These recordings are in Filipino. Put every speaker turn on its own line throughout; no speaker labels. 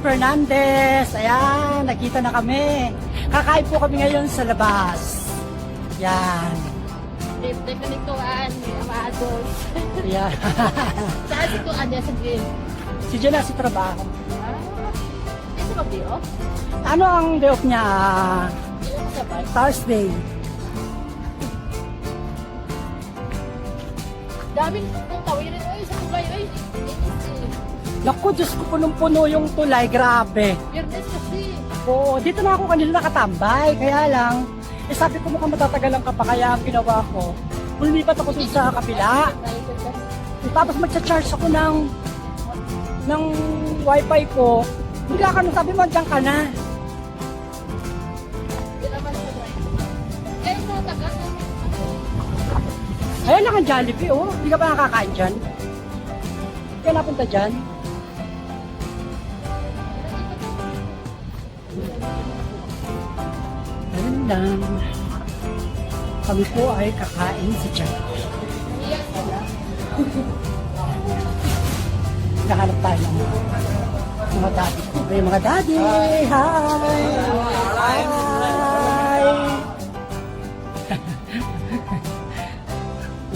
Fernandez. Ayan, nakita na kami. Kakain po kami ngayon sa labas. Yan.
Libre ka nituan, maadol.
Yan.
Saan si tuan niya sa grill?
si Jenna si trabaho.
Ah, ito ba biyo?
Ano ang day off niya?
Sabay.
Thursday.
Daming kung tawirin, oy, sa tulay, oy. Eh.
Naku, Diyos ko, punong-puno yung tulay. Grabe.
Biyernes kasi.
Oo, dito na ako kanina nakatambay. Kaya lang, eh sabi ko mukhang matatagalan ka pa. Kaya ang ginawa ko, lumipat ako dun sa kapila. Tapos magcha-charge ako ng ng wifi ko. Bigla ka nung sabi mo, dyan ka na.
Eh.
Ayun lang ang Jollibee, oh. Hindi ka pa nakakain dyan? Kaya napunta dyan? Lang. Kami po ay kakain sa
na.
Nakahanap tayo ng mga daddy ko. Ay, mga daddy! Hi! Hi!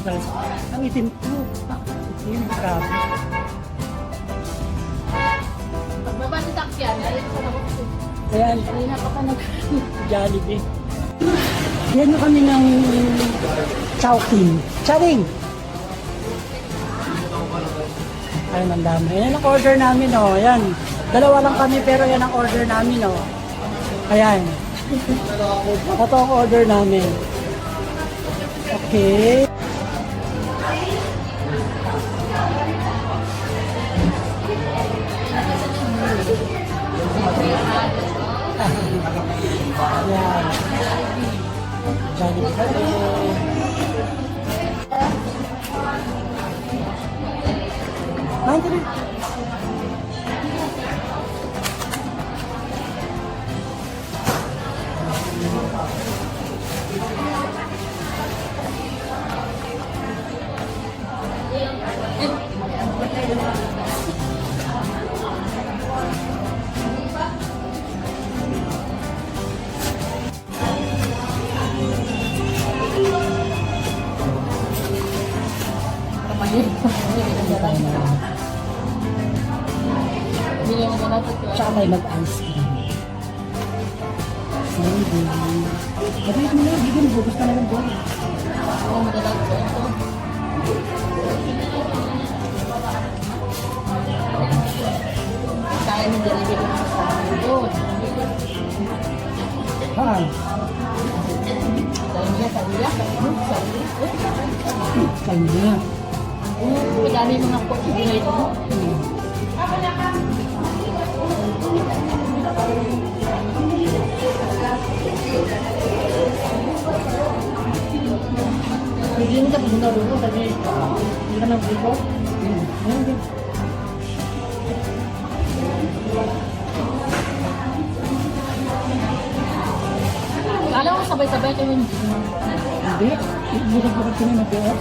Sa- Ang itim ko. Itim, grabe.
Pagbaba sa takyan, ayun sa.
Ayan,
Kanina pa ka nag...
Yan kami ng Chowking. Charing! Ayun, ang dami. Yan ang order namin, oh. Ayan. Dalawa lang kami, pero yan ang order namin, oh. Ayan. Ito ang order namin. Okay. Jollibee kami. Rin.
Mo na ito.
Tsaka tayo mag-ice cream. Maybe. Mabilis mo na, bigyan mo. Gusto na lang doon.
Oo, madalag ko ito. Kaya mo Jollibee ko sa doon.
Ha?
Dahil niya sa iya, sa iyo, sa iyo.
Kanya.
Oo, madami mga po ibigay ito. Hindi tapos na rin sabi, hindi ka nang bigo.
Din.
Kala ko sabay-sabay kayo hindi.
Hindi. Bukod-bukod kami mag-iot.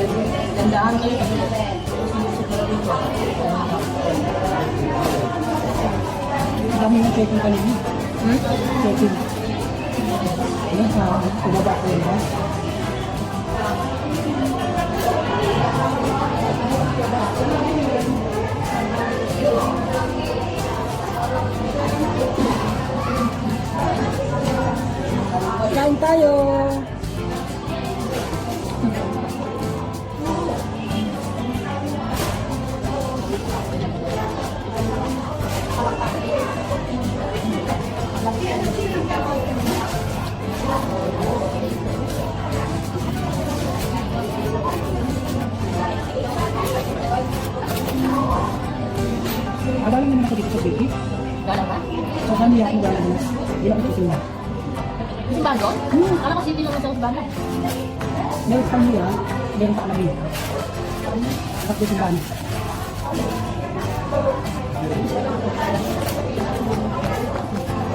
Gandaan kayo.
Dami ng checking kanina.
Hmm?
Checking. Ayan sa kumaba ko yun ba? Kain tayo!
Ko city naman sa Usbana.
Meron pa niya, meron pa kami. Tapos yung bani.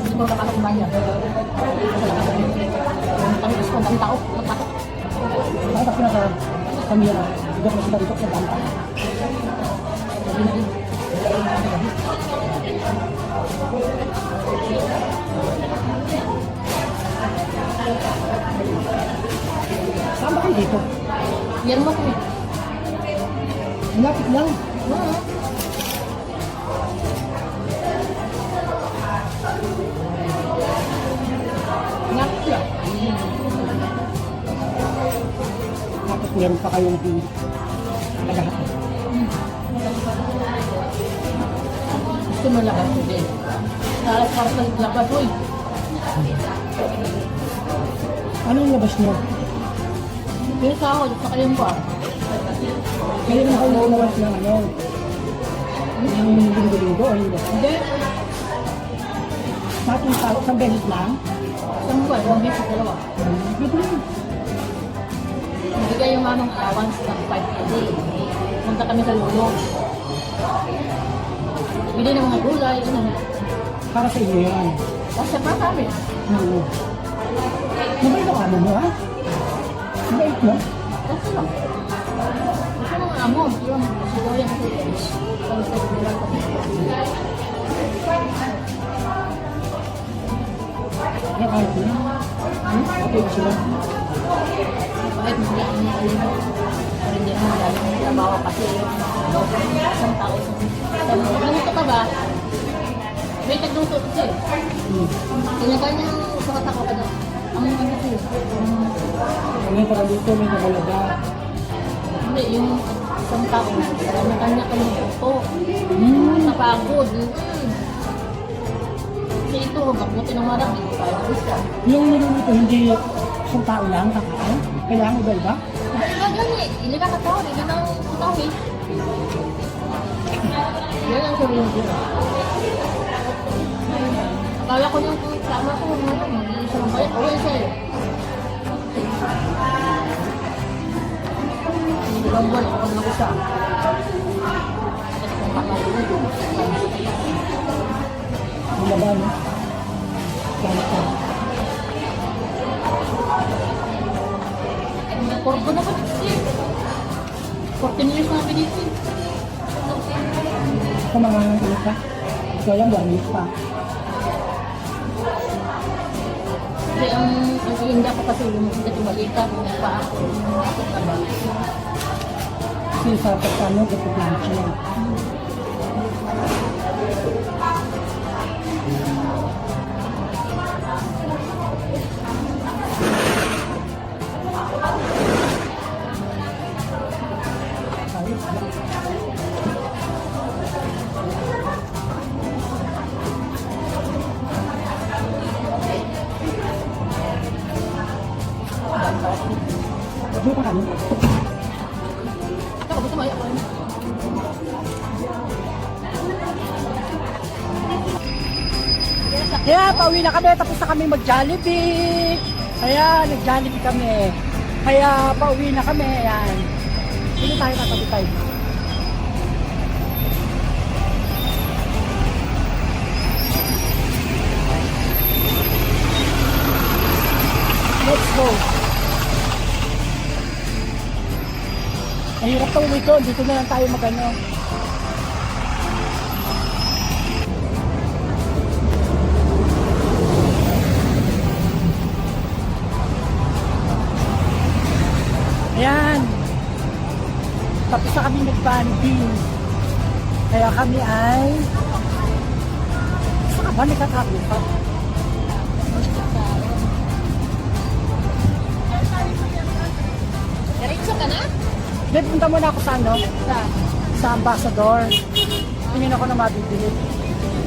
Hindi ko kakala kumbanya. Ang ang tao. Matakot.
Bakit ako nasa kamera? Hindi ako nasa dito sa. Saan ba kayo dito?
Yan mo ko eh.
Malapit lang.
Oo. Ngapit lang.
Tapos meron pa kayong di naghahatid.
Gusto mo lakas ko din. Tapos para sa labas, uy.
Anong labas niyo?
Yung sahod, sa kayong ba?
Kayo na kayo lumabas ng ano? Yung linggo-linggo o hindi?
Hindi.
Sa ating tao, sa beses lang?
Isang buwan, ibang beses, dalawa.
Dito lang.
Bigay yung mamang allowance ng 5 a day. Punta kami sa lulong. Bili ng mga gulay, ano.
Para sa inyo yan.
Kasi pa kami.
Oo. Mabait ang amo mo ha? Mabait mo?
Kasi lang. Kasi mga amo, yung siguro yung mga Pag sa gulay kami.
Yan kahit na. Hmm? Okay sila.
Kahit hindi ako alino. Pero hindi naman dahil ng trabaho kasi isang tao sa Sabi ko, "Luto ka ba? May tagluto kasi. Kanya-kanya sukat ako ka na. Ang mga kasi.
May tagaluto, may tagalaga.
Hindi, yung isang tao, kanya-kanya kanyang luto.
Hmm.
Napagod. Mm. Kasi ito, mabuti ng marami, hindi tayo gusto.
Yung niluluto, hindi isang tao lang kakain? Kailangan iba-iba?
Iba gani, hindi ka katao, hindi na tao eh. Yan ang sabihin ko. Akala ko yung tama ko, ano, mag-iisa ng balik. Okay, siya eh. Hindi lang buwan, ako na isa. Kasi kung kakaroon,
Yung laba, no? Kaya ka.
Korbo na ba? 14 years na kami dito. eh.
Sa mga ano ka? Ikaw yung barnis pa.
Kasi ang, ang iinda ko kasi yung dati malita, kung pa ako, yung ako ka ba.
Pagkano, kapag lunch yan. Pauwi na kami, tapos na kami mag-Jollibee. Kaya nag-Jollibee kami. Kaya pauwi na kami, ayan. Sino tayo tatabi tayo? Let's go. Mahirap pa uwi doon. Dito na lang tayo mag-ano. Na kami nag-banding. Kaya kami ay... Saan ka ba nagkakabi pa?
Diretso ka na?
Then, punta muna ako sa ano?
Sa.
Sa Ambassador. Tingin ako na mabibili.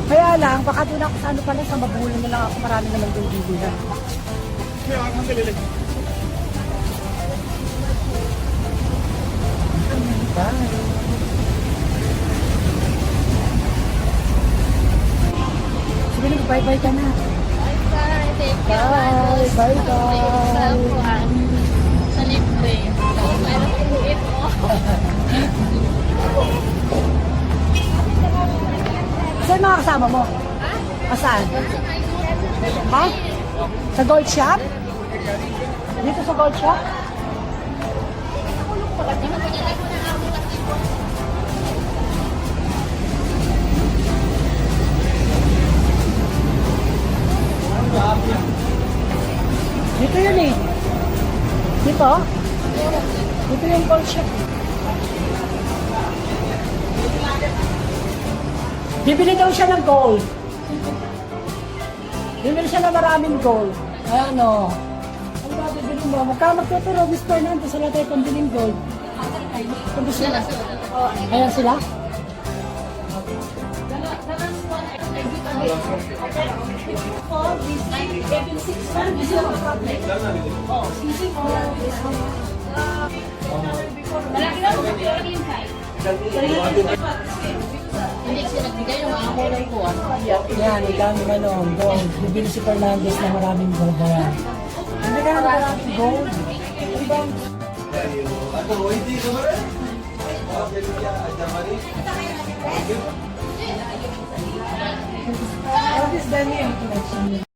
Kaya lang, baka doon ako sa ano pala, sa mabulan na lang ako. Marami naman doon bibili. Bye. Sige, nag-bye-bye ka na.
Bye-bye. Take
Bye. Bye-bye.
Sa libre. Tapos mayroon ko ito.
Saan mga kasama mo? Asan? Ha? Sa gold shop? Dito sa gold shop? Dito yun eh. Dito? Dito yung gold shop. Bibili daw siya ng gold. Bibili siya ng maraming gold. Ayan o. Ano ba bibili mo? Magkano magtuturo, Miss Fernando, lahat tayo pambiling gold. Kung gusto
Sila
na.
sila.
Ayan sila?
Hindi kasi nagbigay yung amo ng kuwan.
Yan, ang daming ano, gold. Bibili si Fernandez ng maraming gold. Ayan. Hindi ka na maraming gold. Ano ba? Because all this Daniel.